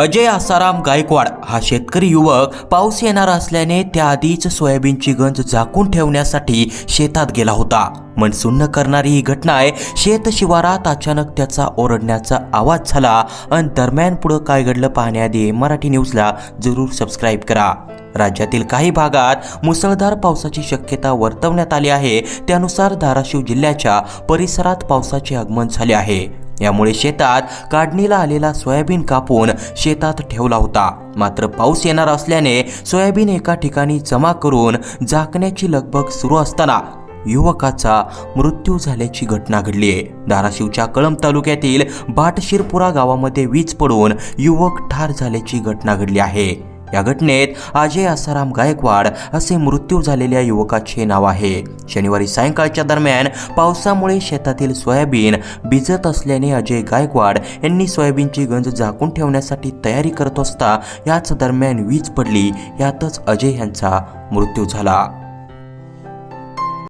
अजय आसाराम गायकवाड हा शेतकरी युवक पाऊस येणार असल्याने त्याआधीच सोयाबीनची गंज झाकून ठेवण्यासाठी शेतात गेला होता. मनसुन्न करणारी ही घटना आहे. शेत शिवारात अचानक त्याचा ओरडण्याचा आवाज झाला. आणि दरम्यान पुढं काय घडलं पाहण्याआधी मराठी न्यूजला जरूर सबस्क्राईब करा. राज्यातील काही भागात मुसळधार पावसाची शक्यता वर्तवण्यात आली आहे. त्यानुसार धाराशिव जिल्ह्याच्या परिसरात पावसाचे आगमन झाले आहे. यामुळे शेतात काढणीला आलेला सोयाबीन कापून शेतात ठेवला होता. मात्र पाऊस येणार असल्याने सोयाबीन एका ठिकाणी जमा करून झाकण्याची लगबग सुरू असताना युवकाचा मृत्यू झाल्याची घटना घडली आहे. धाराशिवच्या कळंब तालुक्यातील बाटशिरपुरा गावामध्ये वीज पडून युवक ठार झाल्याची घटना घडली आहे. या घटनेत अजय आसाराम गायकवाड असे मृत्यू झालेल्या युवकाचे नाव आहे. शनिवारी सायंकाळच्या दरम्यान पावसामुळे शेतातील सोयाबीन भिजत असल्याने अजय गायकवाड यांनी सोयाबीनची गंज झाकून ठेवण्यासाठी तयारी करत असता याच दरम्यान वीज पडली. यातच अजय यांचा मृत्यू झाला.